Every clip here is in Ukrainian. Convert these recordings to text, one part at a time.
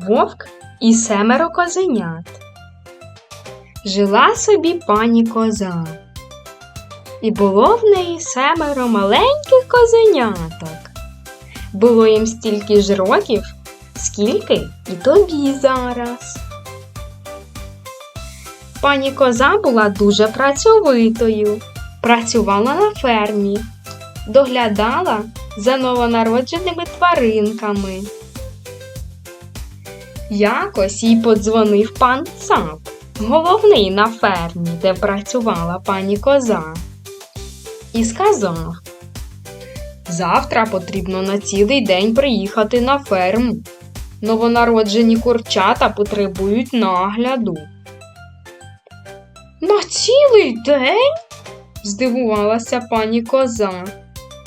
Вовк і семеро козенят. Жила собі пані коза. І було в неї семеро маленьких козеняток. Було їм стільки ж років, скільки і тобі зараз. Пані коза була дуже працьовитою, працювала на фермі, доглядала за новонародженими тваринками. Якось їй подзвонив пан цап, головний на фермі, де працювала пані коза, і сказав: Завтра потрібно на цілий день приїхати на ферму. Новонароджені курчата потребують нагляду. На цілий день? здивувалася пані коза.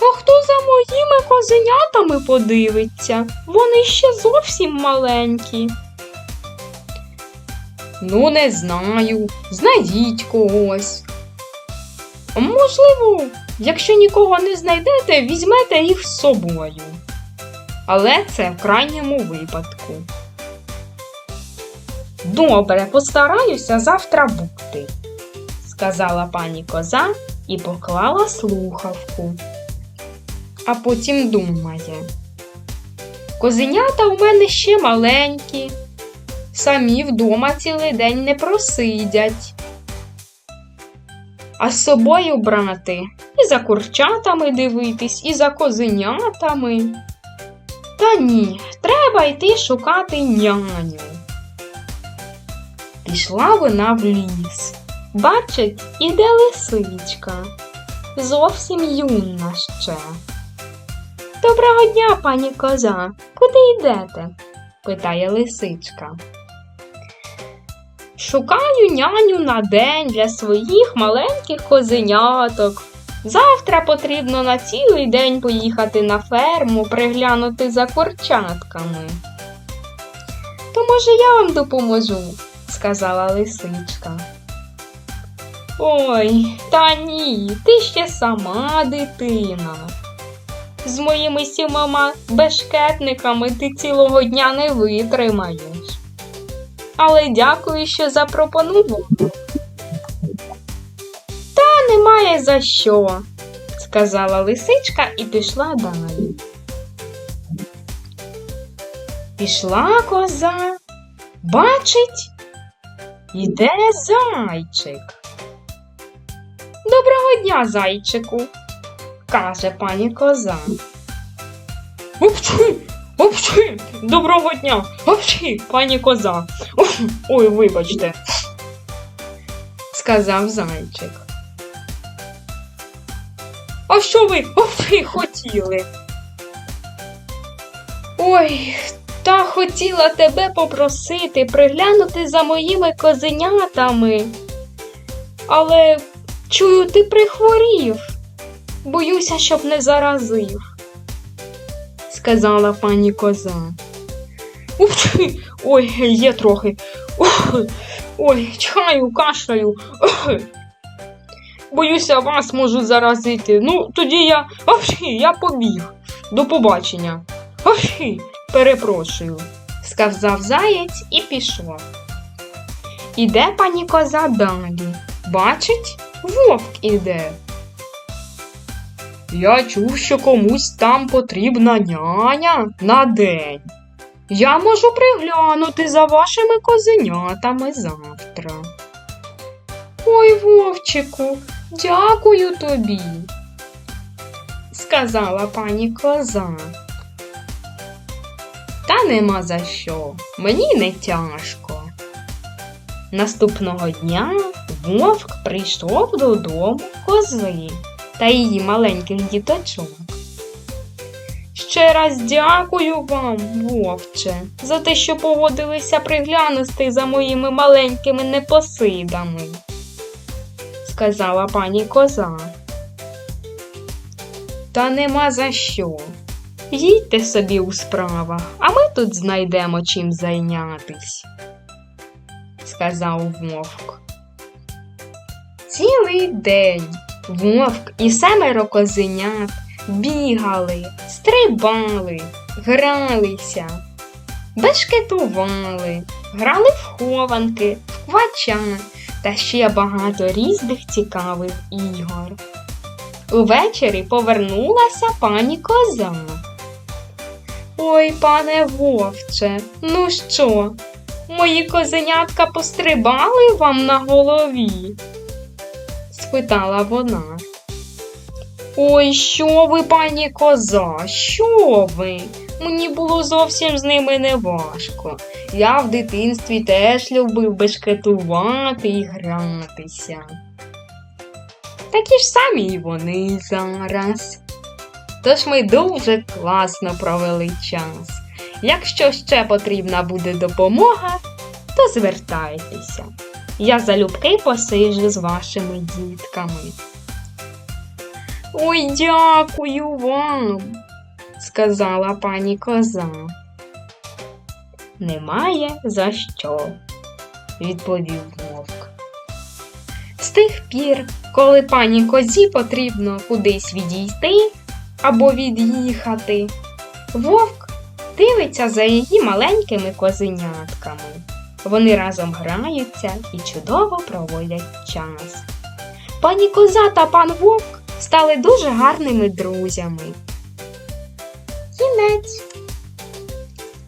А хто за моїми козенятами подивиться? Вони ще зовсім маленькі. Ну, не знаю. Знайдіть когось. Можливо, якщо нікого не знайдете, візьмете їх з собою. Але це в крайньому випадку. Добре, постараюся завтра бути, сказала пані коза і поклала слухавку. А потім думає. Козенята у мене ще маленькі, самі вдома цілий день не просидять. А з собою брати і за курчатами дивитись, і за козенятами. Та ні, треба йти шукати няню. Пішла вона в ліс. Бачить, іде лисичка. Зовсім юна ще. Доброго дня, пані коза. Куди йдете? питає лисичка. Шукаю няню на день для своїх маленьких козеняток. Завтра потрібно на цілий день поїхати на ферму, приглянути за курчатками. То, може, я вам допоможу, сказала лисичка. Ой, та ні, ти ще сама дитина. З моїми сімома бешкетниками ти цілого дня не витримаєш. Але дякую, що запропонував. Та немає за що, сказала лисичка і пішла далі. Пішла коза, бачить, іде зайчик. Доброго дня, зайчику, каже пані коза. Опчхи, опчхи, доброго дня, опчхи, пані коза. Ой, вибачте, сказав зайчик. А що ви опчхи, хотіли? Ой, та хотіла тебе попросити приглянути за моїми козенятами. Але чую, ти прихворів. Боюся, щоб не заразив, сказала пані коза. Ух, ой, є трохи. Ой, чхаю, кашляю. Боюся, вас можу заразити. Ну, тоді я. Ох, я побіг. До побачення. Ох, перепрошую, сказав заєць і пішов. Іде пані коза далі. Бачить, вовк іде. Я чув, що комусь там потрібна няня на день. Я можу приглянути за вашими козенятами завтра. Ой, вовчику, дякую тобі, сказала пані коза. Та нема за що, мені не тяжко. Наступного дня вовк прийшов додому кози та її маленьких діточок. Ще раз дякую вам, вовче, за те, що погодилися приглянути за моїми маленькими непосидами, сказала пані коза. Та нема за що. Їдьте собі у справах, а ми тут знайдемо чим зайнятись, сказав вовк. Цілий день вовк і семеро козенят бігали, стрибали, гралися. бешкетували, грали в хованки, в квача та ще багато різних цікавих ігор. Увечері повернулася пані коза. Ой, пане вовче, ну що, мої козенятка пострибали вам на голові? Спитала вона. Ой, що ви, пані коза, що ви? Мені було зовсім з ними не важко. Я в дитинстві теж любив бешкетувати і гратися. Такі ж самі і вони зараз. Тож ми дуже класно провели час. Якщо ще потрібна буде допомога, то звертайтеся. Я залюбки посиджу з вашими дітками. Ой, дякую вам, сказала пані коза. Немає за що, відповів вовк. З тих пір, коли пані козі потрібно кудись відійти або від'їхати, вовк дивиться за її маленькими козенятками. Вони разом граються і чудово проводять час. Пані коза та пан вовк стали дуже гарними друзями. Кінець.